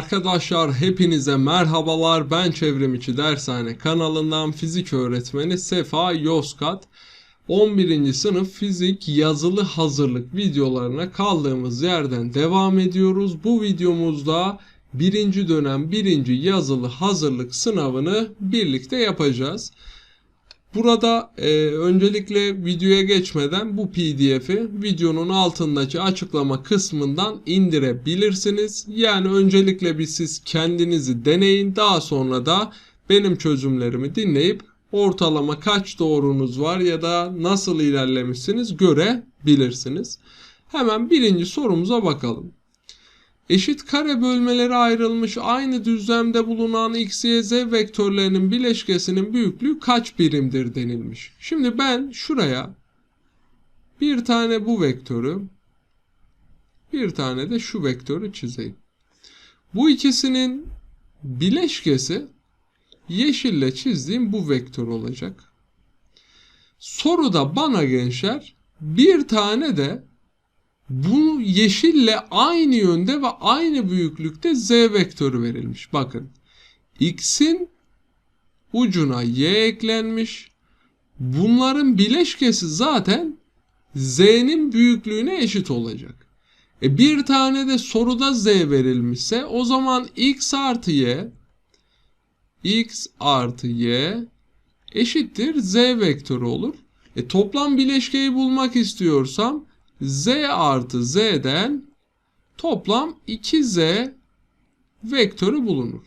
Arkadaşlar hepinize merhabalar. Ben Çevrimiçi Dershane kanalından fizik öğretmeni Sefa Yozgat. 11. sınıf fizik yazılı hazırlık videolarına kaldığımız yerden devam ediyoruz. Bu videomuzda birinci dönem birinci yazılı hazırlık sınavını birlikte yapacağız. Burada e, öncelikle videoya geçmeden bu pdf'i videonun altındaki açıklama kısmından indirebilirsiniz. Yani öncelikle bir siz kendinizi deneyin daha sonra da benim çözümlerimi dinleyip ortalama kaç doğrunuz var ya da nasıl ilerlemişsiniz görebilirsiniz. Hemen birinci sorumuza bakalım. Eşit kare bölmelere ayrılmış aynı düzlemde bulunan x, y, z vektörlerinin bileşkesinin büyüklüğü kaç birimdir denilmiş. Şimdi ben şuraya bir tane bu vektörü, bir tane de şu vektörü çizeyim. Bu ikisinin bileşkesi yeşille çizdiğim bu vektör olacak. Soruda bana gençler bir tane de bu yeşille aynı yönde ve aynı büyüklükte z vektörü verilmiş. Bakın x'in ucuna y eklenmiş. Bunların bileşkesi zaten z'nin büyüklüğüne eşit olacak. E bir tane de soruda z verilmişse o zaman x artı y x artı y eşittir z vektörü olur. E toplam bileşkeyi bulmak istiyorsam z artı z'den toplam 2z vektörü bulunur.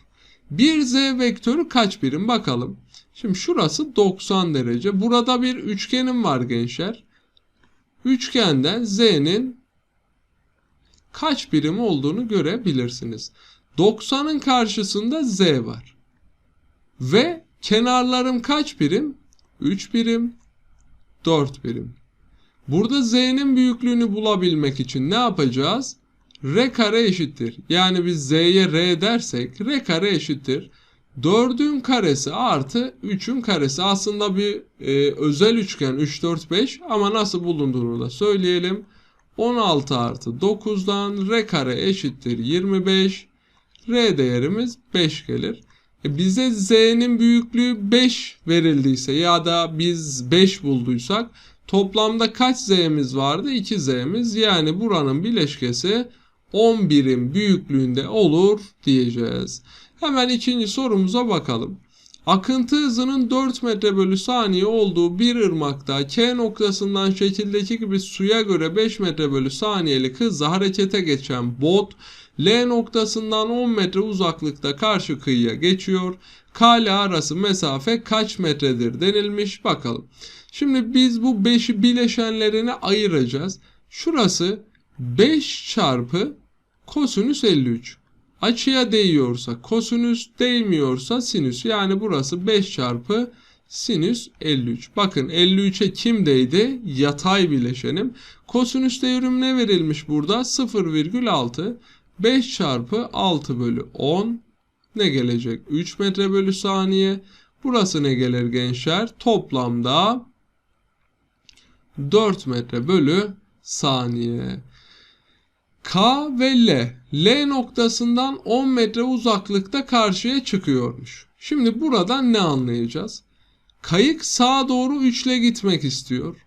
Bir z vektörü kaç birim bakalım. Şimdi şurası 90 derece. Burada bir üçgenim var gençler. Üçgenden z'nin kaç birim olduğunu görebilirsiniz. 90'ın karşısında z var. Ve kenarlarım kaç birim? 3 birim, 4 birim. Burada z'nin büyüklüğünü bulabilmek için ne yapacağız? r kare eşittir. Yani biz z'ye r dersek r kare eşittir. 4'ün karesi artı 3'ün karesi. Aslında bir e, özel üçgen 3, 4, 5 ama nasıl bulunduğunu da söyleyelim. 16 artı 9'dan r kare eşittir 25. R değerimiz 5 gelir. E bize z'nin büyüklüğü 5 verildiyse ya da biz 5 bulduysak Toplamda kaç z'miz vardı? 2 z'miz. Yani buranın bileşkesi 10 birim büyüklüğünde olur diyeceğiz. Hemen ikinci sorumuza bakalım. Akıntı hızının 4 metre bölü saniye olduğu bir ırmakta K noktasından şekildeki gibi suya göre 5 metre bölü saniyelik hızla harekete geçen bot L noktasından 10 metre uzaklıkta karşı kıyıya geçiyor. K ile arası mesafe kaç metredir denilmiş bakalım. Şimdi biz bu 5'i bileşenlerine ayıracağız. Şurası 5 çarpı kosinüs 53. Açıya değiyorsa kosinüs, değmiyorsa sinüs. Yani burası 5 çarpı sinüs 53. Bakın 53'e kim değdi? Yatay bileşenim. Kosinüs devrim ne verilmiş burada? 0,6. 5 çarpı 6 bölü 10 ne gelecek? 3 metre bölü saniye. Burası ne gelir gençler? Toplamda 4 metre bölü saniye. K ve L, L noktasından 10 metre uzaklıkta karşıya çıkıyormuş. Şimdi buradan ne anlayacağız? Kayık sağa doğru 3 ile gitmek istiyor.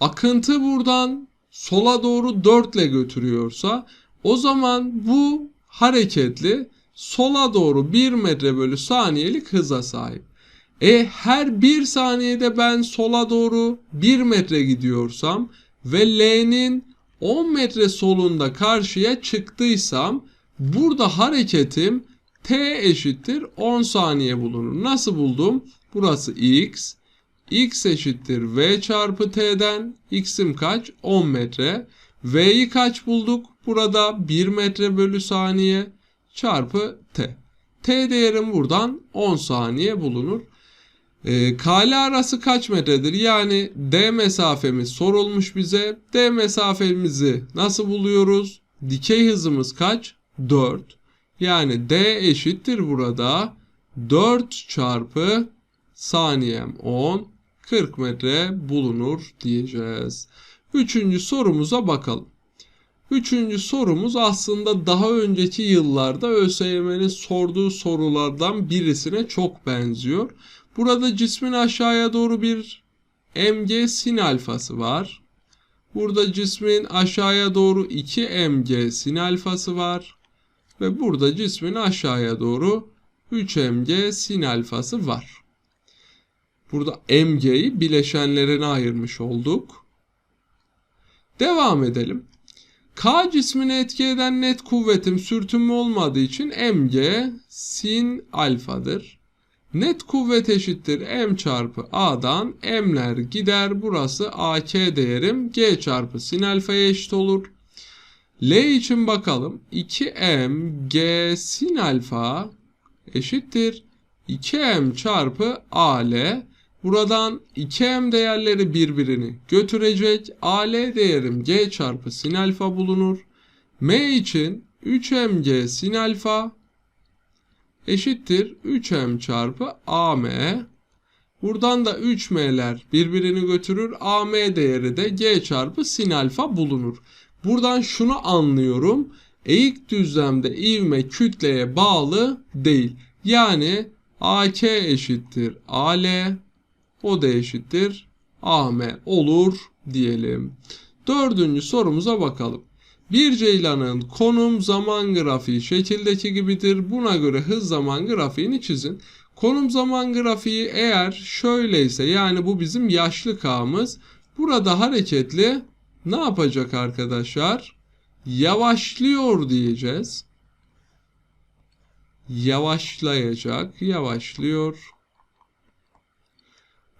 Akıntı buradan sola doğru 4 ile götürüyorsa o zaman bu hareketli sola doğru 1 metre bölü saniyelik hıza sahip. E her bir saniyede ben sola doğru 1 metre gidiyorsam ve L'nin 10 metre solunda karşıya çıktıysam burada hareketim T eşittir 10 saniye bulunur. Nasıl buldum? Burası X. X eşittir V çarpı T'den. X'im kaç? 10 metre. V'yi kaç bulduk? Burada 1 metre bölü saniye çarpı T. T değerim buradan 10 saniye bulunur. E, Kale arası kaç metredir? Yani D mesafemiz sorulmuş bize. D mesafemizi nasıl buluyoruz? Dikey hızımız kaç? 4. Yani D eşittir burada 4 çarpı saniyem 10 40 metre bulunur diyeceğiz. Üçüncü sorumuza bakalım. Üçüncü sorumuz aslında daha önceki yıllarda ÖSYM'nin sorduğu sorulardan birisine çok benziyor. Burada cismin aşağıya doğru bir mg sin alfası var. Burada cismin aşağıya doğru 2 mg sin alfası var. Ve burada cismin aşağıya doğru 3 mg sin alfası var. Burada mg'yi bileşenlerine ayırmış olduk. Devam edelim. K cismini etki eden net kuvvetim sürtünme olmadığı için mg sin alfadır. Net kuvvet eşittir m çarpı a'dan m'ler gider. Burası ak değerim g çarpı sin alfaya eşit olur. L için bakalım. 2m g sin alfa eşittir. 2m çarpı al. Buradan 2m değerleri birbirini götürecek. al değerim g çarpı sin alfa bulunur. m için 3mg sin alfa eşittir 3m çarpı am. Buradan da 3m'ler birbirini götürür. am değeri de g çarpı sin alfa bulunur. Buradan şunu anlıyorum. Eğik düzlemde ivme kütleye bağlı değil. Yani AK eşittir AL o da eşittir AM olur diyelim. Dördüncü sorumuza bakalım. Bir ceylanın konum zaman grafiği şekildeki gibidir. Buna göre hız zaman grafiğini çizin. Konum zaman grafiği eğer şöyleyse yani bu bizim yaşlı kağımız. Burada hareketli ne yapacak arkadaşlar? Yavaşlıyor diyeceğiz. Yavaşlayacak, yavaşlıyor.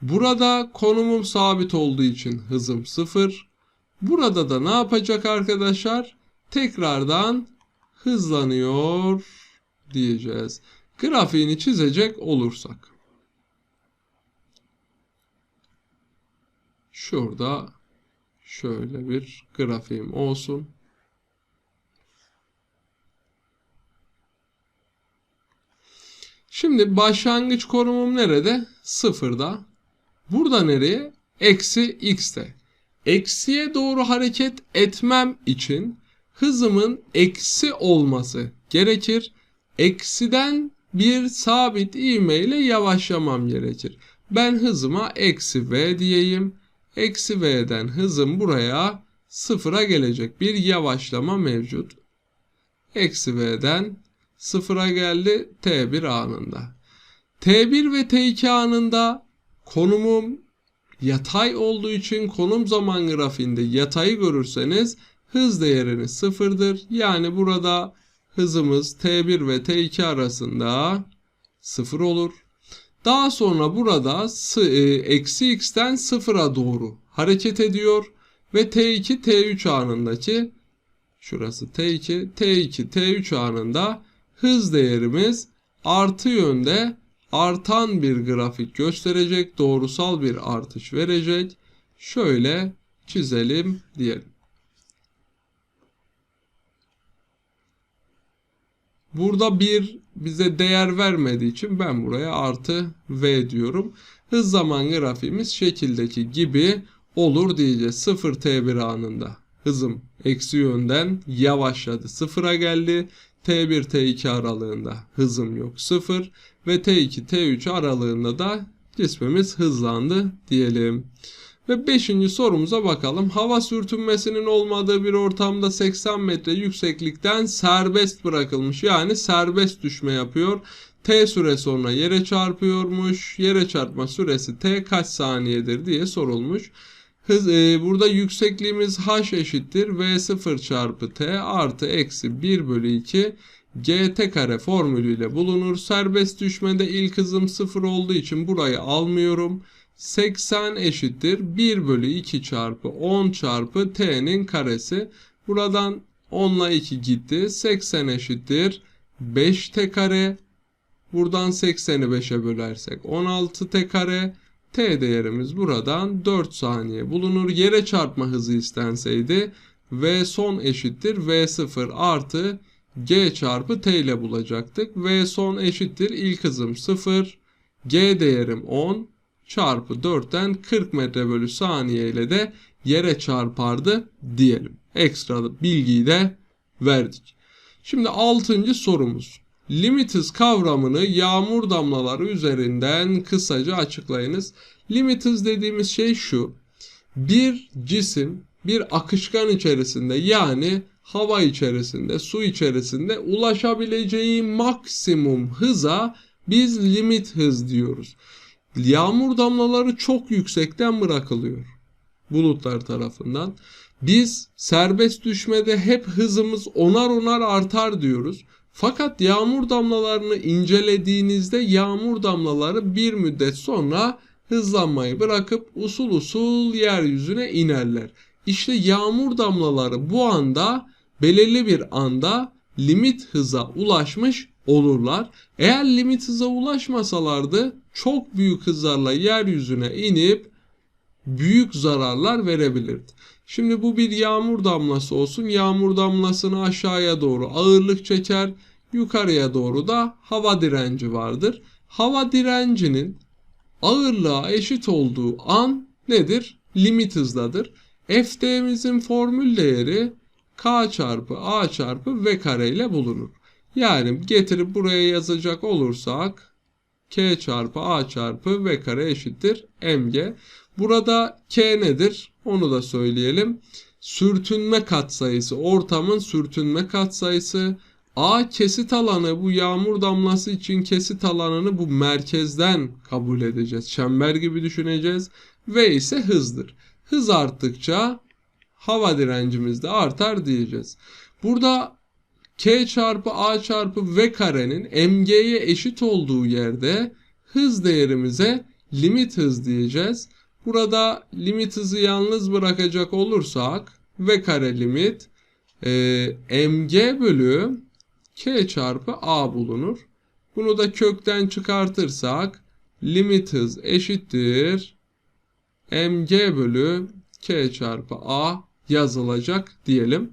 Burada konumum sabit olduğu için hızım sıfır. Burada da ne yapacak arkadaşlar? Tekrardan hızlanıyor diyeceğiz. Grafiğini çizecek olursak. Şurada şöyle bir grafiğim olsun. Şimdi başlangıç konumum nerede? Sıfırda. Burada nereye? Eksi x'te. Eksiye doğru hareket etmem için hızımın eksi olması gerekir. Eksiden bir sabit ivme ile yavaşlamam gerekir. Ben hızıma eksi v diyeyim. Eksi v'den hızım buraya sıfıra gelecek. Bir yavaşlama mevcut. Eksi v'den sıfıra geldi t1 anında. T1 ve T2 anında konumum yatay olduğu için konum zaman grafiğinde yatayı görürseniz hız değerini sıfırdır. Yani burada hızımız T1 ve T2 arasında sıfır olur. Daha sonra burada e, eksi x'ten sıfıra doğru hareket ediyor ve T2 T3 anındaki şurası T2 T2 T3 anında hız değerimiz artı yönde artan bir grafik gösterecek, doğrusal bir artış verecek. Şöyle çizelim diyelim. Burada bir bize değer vermediği için ben buraya artı V diyorum. Hız zaman grafiğimiz şekildeki gibi olur diyeceğiz. 0 T1 anında hızım eksi yönden yavaşladı. Sıfıra geldi. T1 T2 aralığında hızım yok 0 ve T2 T3 aralığında da cismimiz hızlandı diyelim. Ve 5. sorumuza bakalım. Hava sürtünmesinin olmadığı bir ortamda 80 metre yükseklikten serbest bırakılmış. Yani serbest düşme yapıyor. T süre sonra yere çarpıyormuş. Yere çarpma süresi T kaç saniyedir diye sorulmuş. Hız, e, burada yüksekliğimiz h eşittir v0 çarpı t artı eksi 1 bölü 2 gt kare formülüyle bulunur. Serbest düşmede ilk hızım 0 olduğu için burayı almıyorum. 80 eşittir 1 bölü 2 çarpı 10 çarpı t'nin karesi. Buradan 10 ile 2 gitti. 80 eşittir 5t kare. Buradan 80'i 5'e bölersek 16t kare. T değerimiz buradan 4 saniye bulunur. Yere çarpma hızı istenseydi V son eşittir V0 artı G çarpı T ile bulacaktık. V son eşittir ilk hızım 0. G değerim 10 çarpı 4'ten 40 metre bölü saniye ile de yere çarpardı diyelim. Ekstra bilgiyi de verdik. Şimdi 6. sorumuz. Limites kavramını yağmur damlaları üzerinden kısaca açıklayınız. Limites dediğimiz şey şu. Bir cisim bir akışkan içerisinde yani hava içerisinde, su içerisinde ulaşabileceği maksimum hıza biz limit hız diyoruz. Yağmur damlaları çok yüksekten bırakılıyor bulutlar tarafından. Biz serbest düşmede hep hızımız onar onar artar diyoruz. Fakat yağmur damlalarını incelediğinizde yağmur damlaları bir müddet sonra hızlanmayı bırakıp usul usul yeryüzüne inerler. İşte yağmur damlaları bu anda belirli bir anda limit hıza ulaşmış olurlar. Eğer limit hıza ulaşmasalardı çok büyük hızlarla yeryüzüne inip büyük zararlar verebilirdi. Şimdi bu bir yağmur damlası olsun. Yağmur damlasını aşağıya doğru ağırlık çeker. Yukarıya doğru da hava direnci vardır. Hava direncinin ağırlığa eşit olduğu an nedir? Limit hızdadır. FD'mizin formül değeri K çarpı A çarpı V kare ile bulunur. Yani getirip buraya yazacak olursak K çarpı A çarpı V kare eşittir mg. Burada K nedir? Onu da söyleyelim. Sürtünme katsayısı, ortamın sürtünme katsayısı. A kesit alanı bu yağmur damlası için kesit alanını bu merkezden kabul edeceğiz. Çember gibi düşüneceğiz. V ise hızdır. Hız arttıkça hava direncimiz de artar diyeceğiz. Burada K çarpı A çarpı V karenin mg'ye eşit olduğu yerde hız değerimize limit hız diyeceğiz. Burada limit hızı yalnız bırakacak olursak V kare limit e, mg bölü K çarpı A bulunur. Bunu da kökten çıkartırsak limit hız eşittir mg bölü K çarpı A yazılacak diyelim.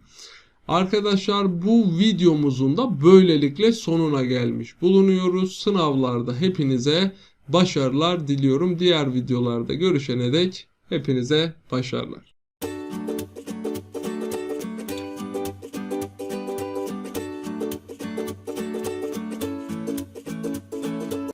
Arkadaşlar bu videomuzun da böylelikle sonuna gelmiş bulunuyoruz. Sınavlarda hepinize başarılar diliyorum. Diğer videolarda görüşene dek hepinize başarılar.